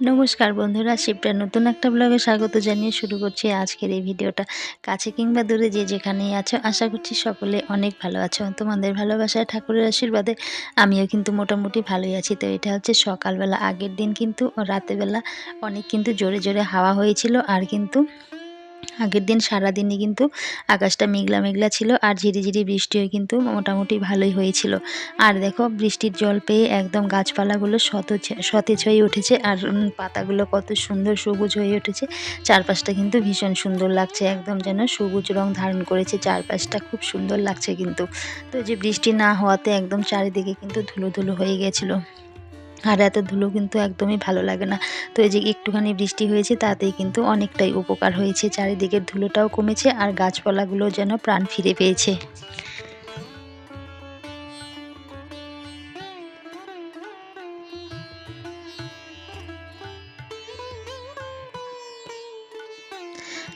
নমস্কার বন্ধুরা শিবটা নতুন একটা ব্লগে স্বাগত জানিয়ে শুরু করছি আজকের এই ভিডিওটা। কাছে কিংবা দূরে যে যেখানেই আছো, আশা করছি সকলে অনেক ভালো আছো। তোমাদের ভালোবাসায়, ঠাকুরের আশীর্বাদে আমিও কিন্তু মোটামুটি ভালোই আছি। তো এটা হচ্ছে সকালবেলা, আগের দিন কিন্তু রাতেবেলা অনেক কিন্তু জোরে জোরে হাওয়া হয়েছিল আর কিন্তু আগের দিন সারাদিনই কিন্তু আকাশটা মেঘলা মেঘলা ছিল আর ঝিরিঝিরি বৃষ্টিও কিন্তু মোটামুটি ভালোই হয়েছিল। আর দেখো বৃষ্টির জল পেয়ে একদম গাছপালাগুলো সতেজ সতেজ হয়ে উঠেছে আর পাতাগুলো কত সুন্দর সবুজ হয়ে উঠেছে। চারপাশটা কিন্তু ভীষণ সুন্দর লাগছে, একদম যেন সবুজ রং ধারণ করেছে। চারপাশটা খুব সুন্দর লাগছে কিন্তু। তো যে বৃষ্টি না হওয়াতে একদম চারিদিকে কিন্তু ধুলো ধুলো হয়ে গেছিল। আর এত ধুলো কিন্তু একদমই ভালো লাগে না। তো এই যে একটুখানি বৃষ্টি হয়েছে, তাতেই কিন্তু অনেকটাই উপকার হয়েছে। চারিদিকের ধুলোটাও কমেছে আর গাছপালাগুলো যেন প্রাণ ফিরে পেয়েছে।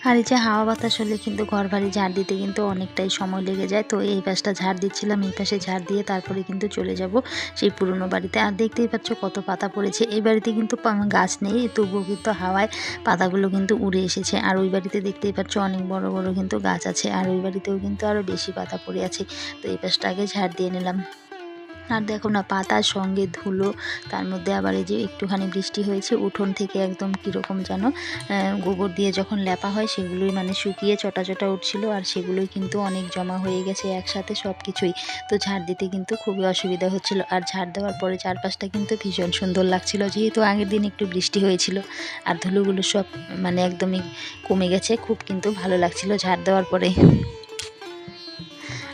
আর এই যে হাওয়া বাতাস হলে কিন্তু ঘর বাড়ি ঝাড় দিতে কিন্তু অনেকটাই সময় লেগে যায়। তো এই পাশটা ঝাড় দিচ্ছিলাম, এই পাশে ঝাড় দিয়ে তারপরে কিন্তু চলে যাব সেই পুরনো বাড়িতে। আর দেখতেই পাচ্ছ কত পাতা পড়েছে। এই বাড়িতে কিন্তু গাছ নেই, তবুও কিন্তু হাওয়ায় পাতাগুলো কিন্তু উড়ে এসেছে। আর ওই বাড়িতে দেখতেই পাচ্ছ অনেক বড় বড় কিন্তু গাছ আছে। আর ওই বাড়িতেও কিন্তু আরও বেশি পাতা পড়ে আছে। তো এই পাশটা আগে ঝাড় দিয়ে নিলাম। আর দেখো না, পাতার সঙ্গে ধুলো, তার মধ্যে আবার এই যে একটুখানি বৃষ্টি হয়েছে, উঠোন থেকে একদম কীরকম যেন গোবর দিয়ে যখন লেপা হয়, সেগুলোই মানে শুকিয়ে চটা চটা উঠছিল, আর সেগুলোই কিন্তু অনেক জমা হয়ে গেছে একসাথে সব কিছুই তো ঝাড় দিতে কিন্তু খুবই অসুবিধা হচ্ছিল, আর ঝাড় দেওয়ার পরে চারপাশটা কিন্তু ভীষণ সুন্দর লাগছিল, যেহেতু আগের দিন একটু বৃষ্টি হয়েছিল, আর ধুলোগুলো সব মানে একদমই কমে গেছে, খুব কিন্তু ভালো লাগছিল ঝাড় দেওয়ার পরে।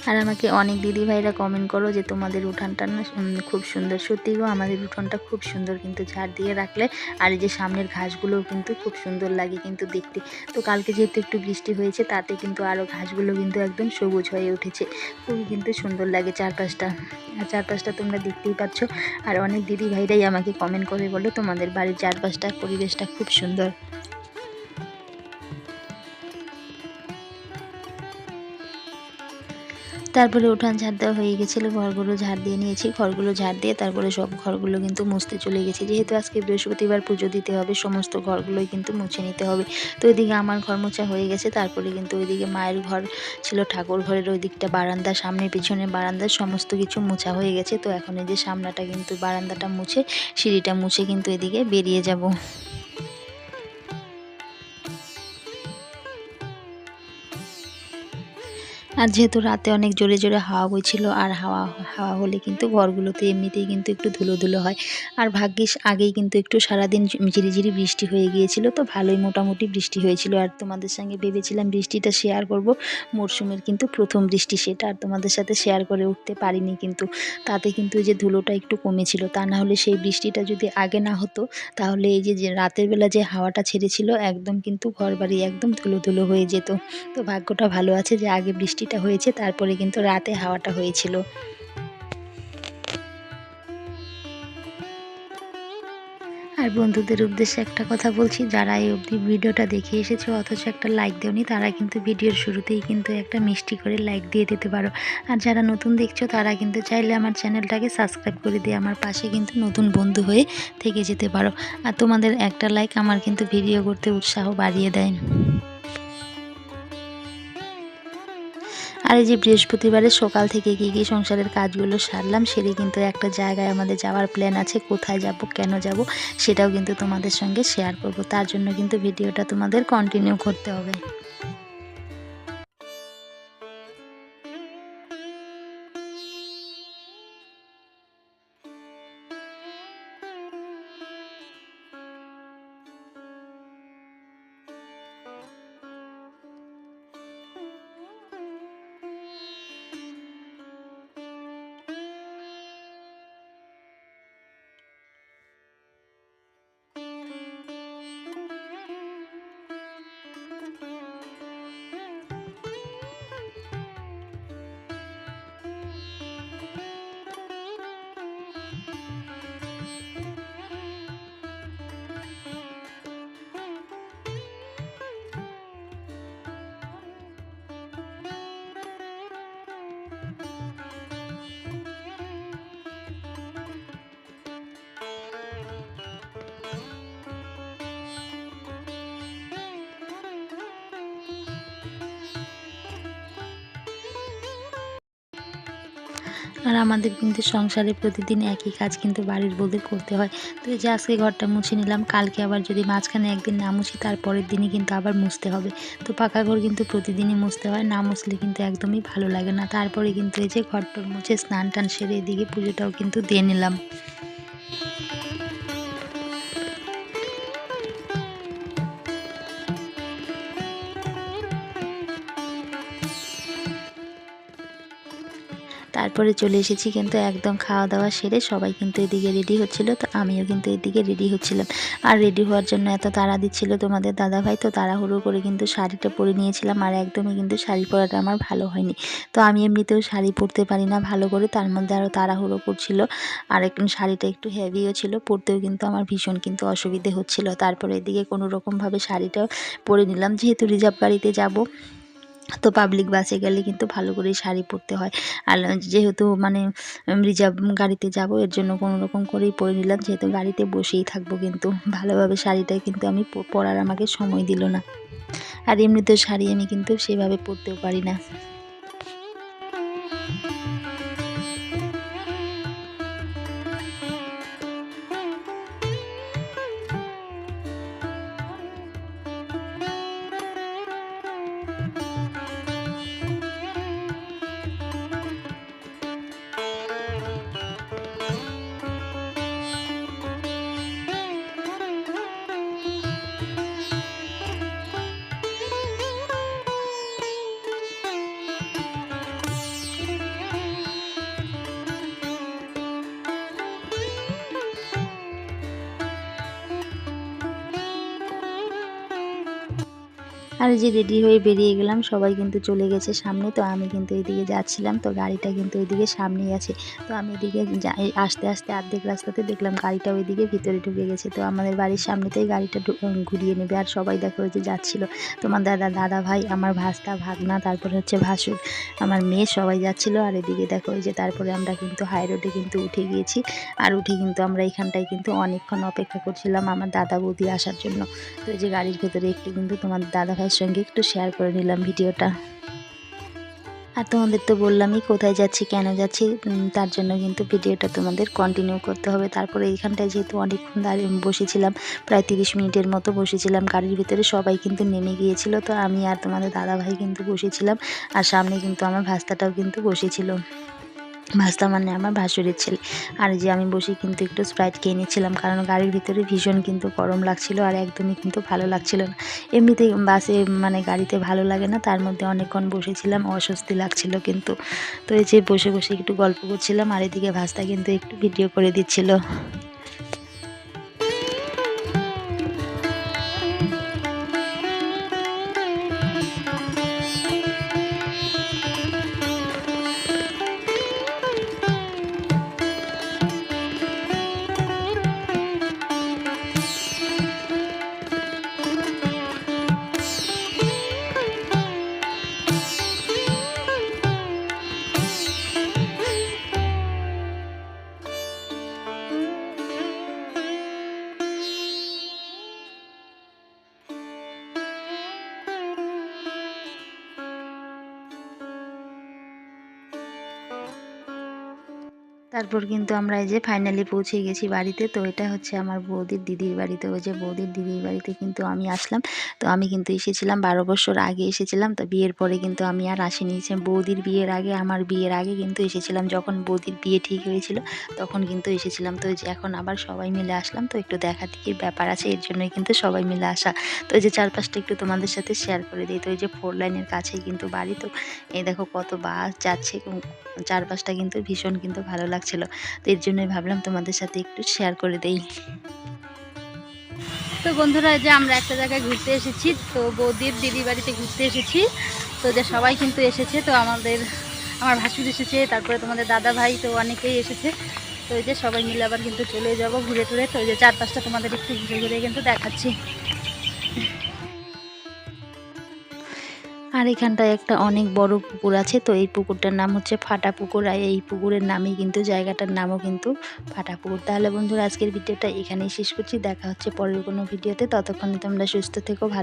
আর আমাকে অনেক দিদি ভাইরা কমেন্ট করো যে তোমাদের উঠানটা না খুব সুন্দর। সত্যি গো, আমাদের উঠানটা খুব সুন্দর কিন্তু ঝাড় দিয়ে রাখলে আর এই যে সামনের ঘাসগুলোও কিন্তু খুব সুন্দর লাগে কিন্তু দেখতে। তো কালকে যেহেতু একটু বৃষ্টি হয়েছে, তাতে কিন্তু আরও ঘাসগুলো কিন্তু একদম সবুজ হয়ে উঠেছে। খুবই কিন্তু সুন্দর লাগে চারপাশটা। আর চারপাশটা তোমরা দেখতেই পাচ্ছ। আর অনেক দিদি ভাইরাই আমাকে কমেন্ট করে বলো তোমাদের বাড়ির চারপাশটা, পরিবেশটা খুব সুন্দর। তারপরে উঠান ঝাড় দেওয়া হয়ে গেছিল, ঘরগুলো ঝাড় দিয়ে নিয়েছি, ঘরগুলো ঝাড় দিয়ে তারপরে সব ঘরগুলো কিন্তু মুছতে চলে গেছি। যেহেতু আজকে বৃহস্পতিবার পুজো দিতে হবে, সমস্ত ঘরগুলোই কিন্তু মুছে নিতে হবে। তো ওইদিকে আমার ঘর মোছা হয়ে গেছে, তারপরে কিন্তু ওইদিকে মায়ের ঘর ছিল, ঠাকুর ঘরের ওই দিকটা বারান্দা, সামনে পিছনে বারান্দার সমস্ত কিছু মোছা হয়ে গেছে। তো এখন এই যে সামনাটা কিন্তু বারান্দাটা মুছে, সিঁড়িটা মুছে কিন্তু এদিকে বেরিয়ে যাব। আর যেহেতু রাতে অনেক জোরে জোরে হাওয়া বইছিল, আর হাওয়া হাওয়া হলে কিন্তু ঘরগুলোতে এমনিতেই কিন্তু একটু ধুলো ধুলো হয়। আর ভাগ্যিস আগেই কিন্তু একটু সারাদিন ঝিরিঝিরি বৃষ্টি হয়ে গিয়েছিল, তো ভালোই মোটামুটি বৃষ্টি হয়েছিল। আর তোমাদের সঙ্গে ভেবেছিলাম বৃষ্টিটা শেয়ার করব মরশুমের কিন্তু প্রথম বৃষ্টি সেটা আর তোমাদের সাথে শেয়ার করে উঠতে পারিনি কিন্তু, তাতে কিন্তু যে ধুলোটা একটু কমেছিল। তা না হলে সেই বৃষ্টিটা যদি আগে না হতো, তাহলে এই যে রাতের বেলা যে হাওয়াটা ছেড়েছিল, একদম কিন্তু ঘর বাড়ি একদম ধুলো ধুলো হয়ে যেত। তো ভাগ্যটা ভালো আছে যে আগে বৃষ্টি বৃষ্টিটা হয়েছে, তারপরে কিন্তু রাতে হাওয়াটা হয়েছিল। আর বন্ধুদের উদ্দেশ্যে একটা কথা বলছি, যারা এই অবধি ভিডিওটা দেখে এসেছে, অথচ একটা লাইক দেওনি, তারা কিন্তু ভিডিওর শুরুতেই কিন্তু একটা মিষ্টি করে লাইক দিয়ে দিতে পারো। আর যারা নতুন দেখছ, তারা কিন্তু চাইলে আমার চ্যানেলটাকে সাবস্ক্রাইব করে দিয়ে আমার পাশে কিন্তু নতুন বন্ধু হয়ে থেকে যেতে পারো। আর তোমাদের একটা লাইক আমার কিন্তু ভিডিও করতে উৎসাহ বাড়িয়ে দেয়। আর এই যে বৃহস্পতিবারে সকাল থেকে কী কী সংসারের কাজগুলো সারলাম সেটি কিন্তু একটা জায়গায় আমাদের যাওয়ার প্ল্যান আছে, কোথায় যাব, কেন যাব, সেটাও কিন্তু তোমাদের সঙ্গে শেয়ার করব। তার জন্য কিন্তু ভিডিওটা তোমাদের কন্টিনিউ করতে হবে। আর আমাদের কিন্তু সংসারে প্রতিদিন একই কাজ কিন্তু বাড়ির বউদের করতে হয়। তো যে আজকে ঘরটা মুছে নিলাম, কালকে আবার যদি মাঝখানে একদিন না মুছি তারপরের দিনই কিন্তু আবার মুছতে হবে। তো পাকা ঘর কিন্তু প্রতিদিনই মুছতে হয়, না মুছলে কিন্তু একদমই ভালো লাগে না। তারপরে কিন্তু এই যে ঘরটর মুছে স্নান টান সেরে এদিকে পুজোটাও কিন্তু দিয়ে নিলাম। তারপরে চলে এসেছি কিন্তু একদম খাওয়া দাওয়া সেরে সবাই কিন্তু এদিকে রেডি হচ্ছিল, তো আমিও কিন্তু এদিকে রেডি হচ্ছিলাম। আর রেডি হওয়ার জন্য এত তাড়া দিচ্ছিল তোমাদের দাদাভাই, তো তাড়াহুড়ো করে কিন্তু শাড়িটা পরে নিয়েছিলাম আর একদমই কিন্তু শাড়ি পরাটা আমার ভালো হয়নি। তো আমি এমনিতেও শাড়ি পরতে পারি না ভালো করে, তার মধ্যে আরও তাড়াহুড়ো করছিল। আর শাড়িটা একটু হেভিও ছিল, পরতেও কিন্তু আমার ভীষণ কিন্তু অসুবিধে হচ্ছিল। তারপরে এদিকে কোনো রকমভাবে শাড়িটাও পরে নিলাম, যেহেতু রিজার্ভ গাড়িতে যাব। তো পাবলিক বাসে গেলে কিন্তু ভালো করে শাড়ি পরতে হয়। আর যেহেতু মানে রিজার্ভ গাড়িতে যাব, এর জন্য কোনো রকম করেই পরে নিলাম। যেহেতু গাড়িতে বসেই থাকব কিন্তু ভালোভাবে শাড়িটা কিন্তু আমি পরার আমাকে সময় দিল না। আর এমনিতেও শাড়ি আমি কিন্তু সেভাবে পরতেও পারি না। আর যে রেডি হয়ে বেরিয়ে গেলাম, সবাই কিন্তু চলে গেছে সামনে। তো আমি কিন্তু এইদিকে যাচ্ছিলাম, তো গাড়িটা কিন্তু ওইদিকে সামনেই আছে। তো আমি এদিকে আস্তে আস্তে আর্ধেক রাস্তাতে দেখলাম গাড়িটা ওইদিকে ভিতরে ঢুকে গেছে। তো আমাদের বাড়ির সামনেতেই গাড়িটা ঘুরিয়ে নেবে। আর সবাই দেখো যে যাচ্ছিল। তোমার দাদা দাদা ভাই, আমার ভাস্তা, ভাগনা, তারপরে হচ্ছে ভাসুর, আমার মেয়ে সবাই যাচ্ছিল। আর এদিকে দেখো যে তারপরে আমরা কিন্তু হাই রোডে কিন্তু উঠে গিয়েছি। আর উঠে কিন্তু আমরা এখানটায় কিন্তু অনেকক্ষণ অপেক্ষা করছিলাম আমার দাদা বৌদি আসার জন্য। তো যে গাড়ির ভেতরে একটু কিন্তু তোমার দাদা ভাই সঙ্গে একটু শেয়ার করে নিলাম ভিডিওটা। আর তোমাদের তো বললামই কোথায় যাচ্ছি, কেন যাচ্ছি তার জন্য কিন্তু ভিডিওটা তোমাদের কন্টিনিউ করতে হবে। তারপরে এইখানটায় যেহেতু অনেকক্ষণ দাঁড়িয়ে বসেছিলাম, প্রায় তিরিশ মিনিটের মতো বসেছিলাম, গাড়ির ভিতরে সবাই কিন্তু নেমে গিয়েছিল। তো আমি আর তোমাদের দাদাভাই কিন্তু বসেছিলাম, আর সামনে কিন্তু আমার ভাস্তাটাও কিন্তু বসেছিল। ভাস্তা মানে আমার ভাসুরের ছেলে। আর যে আমি বসে কিন্তু একটু স্প্রাইট খেয়ে নিয়েছিলাম কারণ গাড়ির ভিতরে ভীষণ কিন্তু গরম লাগছিল আর একদমই কিন্তু ভালো লাগছিল না। এমনিতে বাসে মানে গাড়িতে ভালো লাগে না, তার মধ্যে অনেকক্ষণ বসেছিলাম, অস্বস্তি লাগছিল কিন্তু। তো এই যে বসে বসে একটু গল্প করছিলাম আর এদিকে ভাস্তা কিন্তু একটু ভিডিও করে দিচ্ছিল। তারপর কিন্তু আমরা এই যে ফাইনালি পৌঁছে গেছি বাড়িতে, তো এটা হচ্ছে আমার বৌদির দিদির বাড়িতে। ওই যে বৌদির দিদির বাড়িতে কিন্তু আমি আসলাম। তো আমি কিন্তু এসেছিলাম, বারো বছর আগে এসেছিলাম। তো বিয়ের পরে কিন্তু আমি আর আসিনি। বৌদির বিয়ের আগে, আমার বিয়ের আগে কিন্তু এসেছিলাম। যখন বৌদির বিয়ে ঠিক হয়েছিল, তখন কিন্তু এসেছিলাম। তো যে এখন আবার সবাই মিলে আসলাম। তো একটু দেখা দেখির ব্যাপার আছে, এর জন্যই কিন্তু সবাই মিলে আসা। তো যে চারপাশটা একটু তোমাদের সাথে শেয়ার করে দিই। তো এই যে ফোর লাইনের কাছেই কিন্তু বাড়ি। তো এই দেখো কত বাস যাচ্ছে, চারপাশটা কিন্তু ভীষণ কিন্তু ভালো লাগছিল। তো এর জন্যই ভাবলাম তোমাদের সাথে একটু শেয়ার করে দেই। তো বন্ধুরা যে আমরা একটা জায়গায় ঘুরতে এসেছি, তো বৌদির দিদি বাড়িতে ঘুরতে এসেছি। তো যে সবাই কিন্তু এসেছে, তো আমাদের, আমার ভাসুর এসেছে, তারপরে তোমাদের দাদা ভাই, তো অনেকেই এসেছে। তো এই যে সবাই মিলে আবার কিন্তু চলে যাব ঘুরে টুরে। তো এই যে চার পাঁচটা তোমাদের একটু ঘুরে ঘুরে কিন্তু দেখাচ্ছি। আর এখানটায় একটা অনেক বড় পুকুর আছে, তো এই পুকুরটার নাম হচ্ছে ফাটা পুকুর, আর এই পুকুরের নামই কিন্তু, জায়গাটার নামও কিন্তু ফাটা পুকুর। তাহলে বন্ধুরা, আজকের ভিডিওটা এখানেই শেষ করছি, দেখা হচ্ছে পরের কোনো ভিডিওতে, ততক্ষণে তোমরা সুস্থ থেকো, ভালো